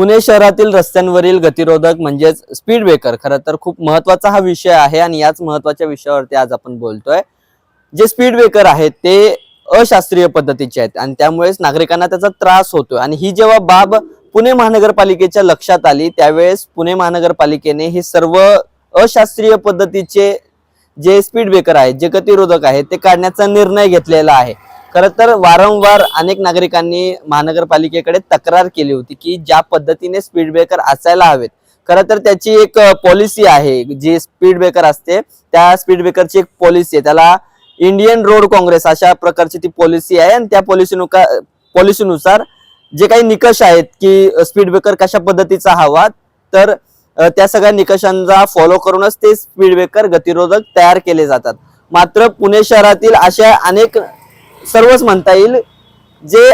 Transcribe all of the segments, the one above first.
पुणे शहरातील रस्त्यांवरील गतिरोधक म्हणजेच स्पीड ब्रेकर खरं तर खूप महत्त्वाचा हा विषय आहे आणि याच महत्त्वाच्या विषयावरती आज आपण बोलतोय. जे स्पीड ब्रेकर आहेत ते अशास्त्रीय पद्धतीचे आहेत आणि त्यामुळेच नागरिकांना त्याचा त्रास होतोय. आणि ही जेव्हा बाब पुणे महानगरपालिकेच्या लक्षात आली त्यावेळेस पुणे महानगरपालिकेने हे सर्व अशास्त्रीय पद्धतीचे जे स्पीड ब्रेकर आहेत जे गतिरोधक आहेत ते काढण्याचा निर्णय घेतलेला आहे. खरं तर वारंवार अनेक नागरिकांनी महानगरपालिकेकडे तक्रार केली होती की ज्या पद्धतीने स्पीड ब्रेकर असायला हवेत. खरं तर त्याची एक पॉलिसी आहे. जी स्पीड ब्रेकर असते त्या स्पीड ब्रेकरची एक पॉलिसी आहे. त्याला इंडियन रोड काँग्रेस अशा प्रकारची ती पॉलिसी आहे आणि त्या पॉलिसीनुसार पॉलिसीनुसार जे काही निकष आहेत की स्पीड ब्रेकर कशा पद्धतीचा हवा तर त्या सगळ्या निकषांचा फॉलो करूनच ते स्पीड ब्रेकर गतिरोधक तयार केले जातात. मात्र पुणे शहरातील अशा अनेक सर्वच म्हणता येईल. जे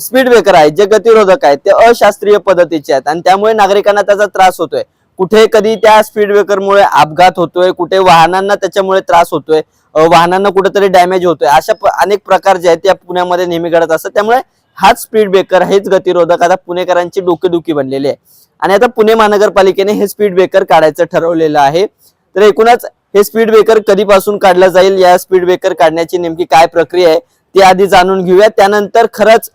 स्पीड ब्रेकर आहेत जे गतिरोधक आहेत ते अशास्त्रीय पद्धतीचे आहेत. आणि त्यामुळे नागरिकांना त्याचा त्रास होतोय. कुठे कधी त्या स्पीड ब्रेकरमुळे अपघात होतोय कुठे वाहनांना त्याच्यामुळे त्रास होतोय वाहनांना कुठेतरी डॅमेज होतोय अशा अनेक प्रकार जे आहेत त्या पुण्यामध्ये नेहमी घडत असतात. त्यामुळे हाच स्पीड ब्रेकर हेच गतिरोधक आता पुणेकरांची डोकेदुखी बनलेली आहे. आणि आता पुणे महानगरपालिकेने हे स्पीड ब्रेकर काढायचं ठरवलेलं आहे. तर एकूणच हे स्पीड ब्रेकर कधीपासून काढलं जाईल? या स्पीड ब्रेकर काढण्याची नेमकी काय प्रक्रिया आहे? ती आधी जाणून घेऊया. त्यानंतर खरंच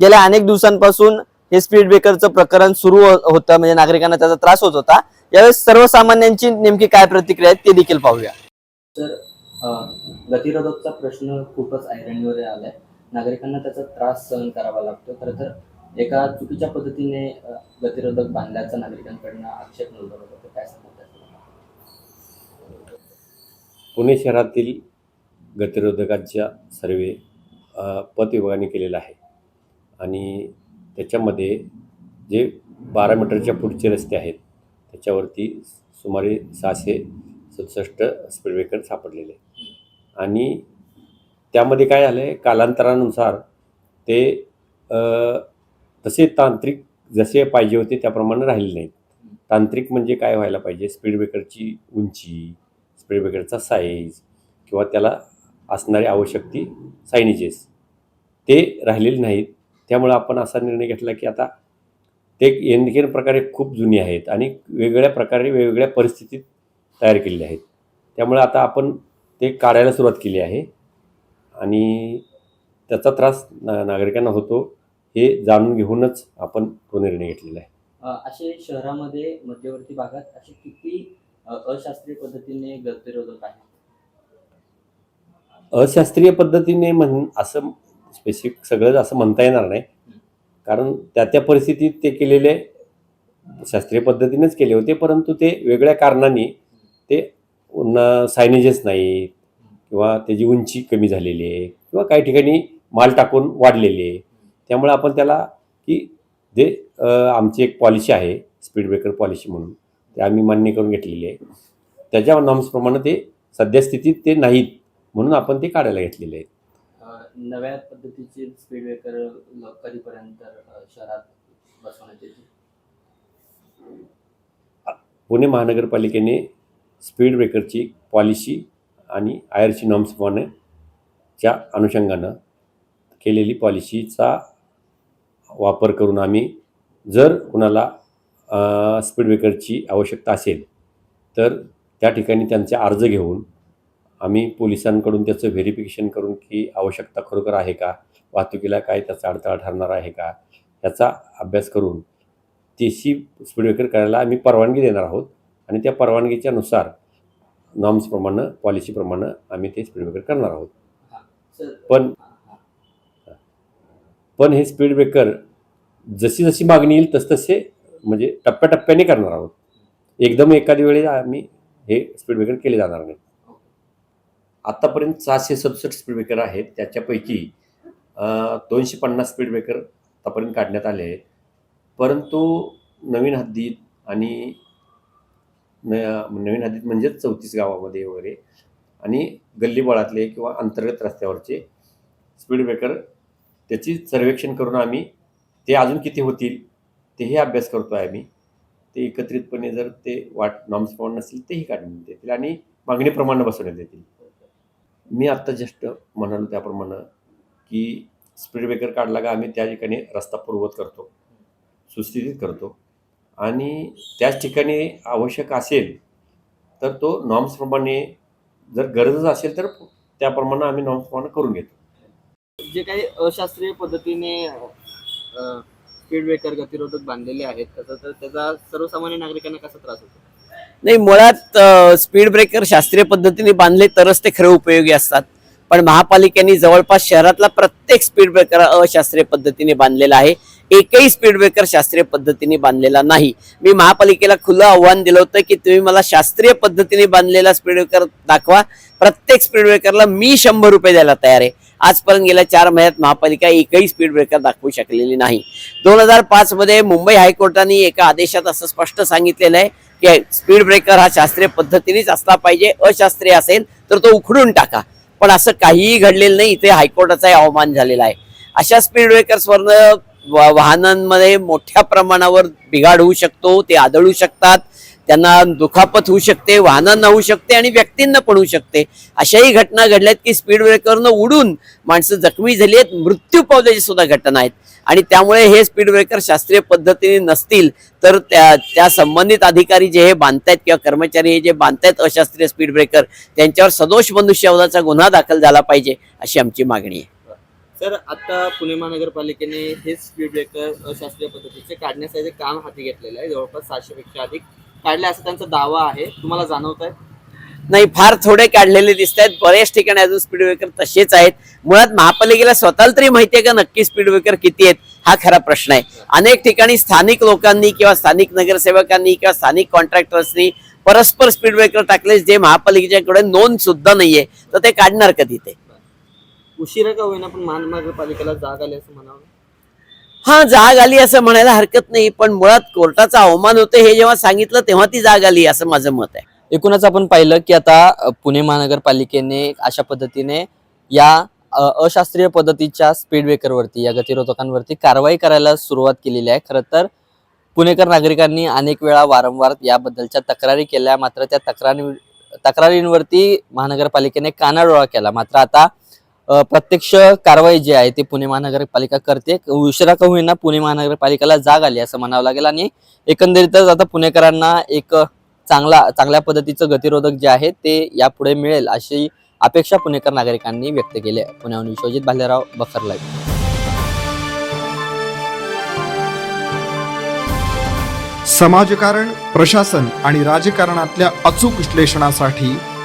गेल्या अनेक दिवसांपासून हे स्पीड ब्रेकरचं प्रकरण सुरू हो-, होतं. म्हणजे नागरिकांना त्याचा त्रास होत होता. यावेळेस सर्वसामान्यांची नेमकी काय प्रतिक्रिया आहे ते देखील पाहूया. तर गतिरोधकचा प्रश्न खूपच आयरणीवर आलाय. नागरिकांना त्याचा त्रास सहन करावा लागतो. खरं तर एका चुकीच्या पद्धतीने गतिरोधक बांधल्याचा नागरिकांकडनं आक्षेप नोंदवला जातो. काय सांगतात पुणे शहरातील गतिरोधकांच्या सर्वे पतविभागाने विभागाने केलेला आहे. आणि त्याच्यामध्ये जे बारा मीटरच्या पुढचे रस्ते आहेत त्याच्यावरती सुमारे सहाशे सदुसष्ट स्पीड ब्रेकर सापडलेले आणि त्यामध्ये काय झालं आहे कालांतरानुसार ते तसे तांत्रिक जसे पाहिजे होते त्याप्रमाणे राहिले नाहीत. तांत्रिक म्हणजे काय व्हायला पाहिजे? स्पीड ब्रेकरची उंची स्पीड ब्रेकरचा साईज किंवा त्याला असणारी आवश्यक ती सायनिजेस ते राहिलेले नाहीत. त्यामुळं आपण असा निर्णय घेतला की आता ते एनकेन प्रकारे खूप जुनी आहेत आणि वेगवेगळ्या प्रकारे वेगवेगळ्या परिस्थितीत तयार केलेले आहेत. त्यामुळे आता आपण ते काढायला सुरुवात केली आहे. आणि त्याचा त्रास ना नागरिकांना होतो हे जाणून घेऊनच आपण तो निर्णय घेतलेला आहे. असे शहरामध्ये मध्यवर्ती भागात असे किती अशास्त्रीय पद्धतीने गतिरोधक आहे अशास्त्रीय पद्धतीने म्हण असं स्पेसिफिक सगळं असं म्हणता येणार नाही. कारण त्या त्या परिस्थितीत ते केलेले शास्त्रीय पद्धतीनेच केले होते परंतु ते वेगळ्या कारणांनी ते सायनेजेस नाहीत किंवा त्याची उंची कमी झालेली आहे किंवा काही ठिकाणी माल टाकून वाढलेली आहे. त्यामुळे आपण त्याला की जे आमची एक पॉलिसी आहे स्पीड ब्रेकर पॉलिसी म्हणून ते आम्ही मान्य करून घेतलेली आहे. त्याच्या नॉर्म्सप्रमाणे ते सद्यस्थितीत ते नाहीत म्हणून आपण ते काढायला घेतलेले आहेत नव्या पद्धतीचे स्पीड ब्रेकर कधीपर्यंत शहरात बसवण्यात येतील? पुणे महानगरपालिकेने स्पीड ब्रेकरची पॉलिसी आणि आय आर सी नॉर्म्सप्रमाणे च्या अनुषंगानं केलेली पॉलिसीचा वापर करून आम्ही जर कुणाला स्पीड ब्रेकरची आवश्यकता असेल तर त्या ठिकाणी त्यांचे अर्ज घेऊन आम्ही पोलिसांकडून त्याचं व्हेरिफिकेशन करून की आवश्यकता खरोखर आहे का वाहतुकीला काय त्याचा अडथळा ठरणार आहे का याचा अभ्यास करून तेशी स्पीड ब्रेकर करायला आम्ही परवानगी देणार आहोत आणि त्या परवानगीच्या नुसार नॉर्म्सप्रमाणे पॉलिसीप्रमाणे आम्ही ते स्पीड ब्रेकर करणार आहोत पण. पण हे स्पीड ब्रेकर जशी जशी मागणी येईल तसतसे म्हणजे टप्प्याटप्प्याने करणार आहोत. एकदम एखादी वेळी आम्ही हे स्पीड ब्रेकर केले जाणार नाही. आत्तापर्यंत सहाशे सदुसष्ट स्पीड ब्रेकर आहेत. त्याच्यापैकी दोनशे पन्नास स्पीड ब्रेकर आतापर्यंत काढण्यात आले आहेत. परंतु नवीन हद्दीत आणि न नवीन हद्दीत म्हणजेच चौतीस गावामध्ये वगैरे आणि गल्लीबळातले किंवा अंतर्गत रस्त्यावरचे स्पीड ब्रेकर त्याची सर्वेक्षण करून आम्ही ते अजून किती होतील तेही अभ्यास करतो आहे आम्ही. ते एकत्रितपणे जर ते वाट नॉम्स प्रमाण नसेल तेही काढण्यात येतील आणि मागणीप्रमाणे बसवण्यात येतील मी आत्ता जस्ट म्हणालो त्याप्रमाणे की स्पीड ब्रेकर काढला का आम्ही त्या ठिकाणी रस्ता पूर्वत करतो सुस्थितीत करतो आणि त्याच ठिकाणी आवश्यक असेल तर तो नॉम्सप्रमाणे जर गरजच असेल तर त्याप्रमाणे आम्ही नॉर्म्सप्रमाणे करून घेतो. जे काही अशास्त्रीय पद्धतीने स्पीड ब्रेकर गतिरोधक बांधलेले आहेत त्याचा तर त्याचा सर्वसामान्य नागरिकांना कसा त्रास होतो? नाही मुळात स्पीड ब्रेकर शास्त्रीय पद्धतीने बांधले तरच ते खरे उपयोगी असतात. पण महापालिकेने जवळपास शहरातला प्रत्येक स्पीड ब्रेकर अशास्त्रीय पद्धतीने बांधलेला आहे. एकही स्पीड ब्रेकर शास्त्रीय पद्धतीने बांधलेला नाही. मी महापालिकेला खुलं आव्हान दिलं होतं की तुम्ही मला शास्त्रीय पद्धतीने बांधलेला स्पीड ब्रेकर दाखवा. प्रत्येक स्पीड ब्रेकरला मी शंभर रुपये द्यायला तयार आहे. आजपर्यंत गेल्या चार महिन्यात महापालिका एकही स्पीड ब्रेकर दाखवू शकलेली नाही. दोन हजार पाच मध्ये मुंबई हायकोर्टाने एका आदेशात असं स्पष्ट सांगितलेलं आहे की स्पीड ब्रेकर हा शास्त्रीय पद्धतीनेच असला पाहिजे अशास्त्रीय असेल तर तो उखडून टाका. पण असं काहीही घडलेलं नाही इथे हायकोर्टाचाही अवमान झालेला आहे. अशा स्पीड ब्रेकर्सवरनं वाहनांमध्ये मोठ्या प्रमाणावर बिघाड होऊ शकतो ते आदळू शकतात त्यांना दुखापत होऊ शकते वाहनांना होऊ शकते आणि व्यक्तींना पण होऊ शकते. अशाही घटना घडल्यात की स्पीड ब्रेकरनं उडून माणसं जखमी झाली आहेत मृत्यू पावल्याची सुद्धा घटना आहेत. आणि त्यामुळे हे स्पीड ब्रेकर शास्त्रीय पद्धतीने नसतील तर त्या त्या संबंधित अधिकारी जे हे बांधतायत किंवा कर्मचारी हे जे बांधतायत अशास्त्रीय स्पीड ब्रेकर त्यांच्यावर सदोष मनुष्यवधाचा गुन्हा दाखल झाला पाहिजे अशी आमची मागणी आहे. तर आता पुणे महानगरपालिकेने हे स्पीड ब्रेकर अशास्त्रीय पद्धतीचे काढण्यासाठी काम हाती घेतलेलं आहे जवळपास सहाशेपेक्षा अधिक काढले असा त्यांचा दावा आहे. तुम्हाला जाणवत आहे नाही फार थोडे काढलेले दिसत आहेत. बऱ्याच ठिकाणी अजून स्पीड ब्रेकर तसेच आहेत. मुळात महापालिकेला स्वतःला तरी माहिती आहे का नक्की स्पीड ब्रेकर किती आहेत? हा खरा प्रश्न आहे. अनेक ठिकाणी स्थानिक लोकांनी किंवा स्थानिक नगरसेवकांनी किंवा स्थानिक कॉन्ट्रॅक्टर्सनी परस्पर स्पीड ब्रेकर टाकले जे महापालिकेच्याकडे नोंद सुद्धा नाहीये. तर ते काढणार कधी ते? उशिरा का होईना पण महानगरपालिकेला जाग आली असं म्हणावं? हा जाग आली असं म्हणायला हरकत नाही पण मुळात कोर्टाचा अवमान होते हे जेव्हा सांगितलं तेव्हा ती जाग आली असं माझं मत आहे. एकूणच आपण पाहिलं की आता पुणे महानगरपालिकेने अशा पद्धतीने या अशास्त्रीय पद्धतीच्या स्पीड ब्रेकरवरती या गतिरोधकांवरती कारवाई करायला सुरुवात केलेली आहे. खरं तर पुणेकर नागरिकांनी अनेक वेळा वारंवार याबद्दलच्या तक्रारी केल्या मात्र त्या तक्रारी तक्रारींवरती महानगरपालिकेने कानाडोळा केला. मात्र आता प्रत्यक्ष कारवाई जी आहे ती पुणे महानगरपालिका करते. उशिरा का होईना पुणे महानगरपालिकेला जाग आली असं म्हणावं लागेल. आणि एकंदरीतच आता पुणेकरांना एक चांगला चांगल्या पद्धतीचं गतिरोधक जे आहे ते यापुढे मिळेल अशी अपेक्षा पुणेकर नागरिकांनी व्यक्त केली आहे. पुण्याहून विश्वजित भालेराव बखर समाजकारण प्रशासन आणि राजकारणातल्या अचूक विश्लेषणासाठी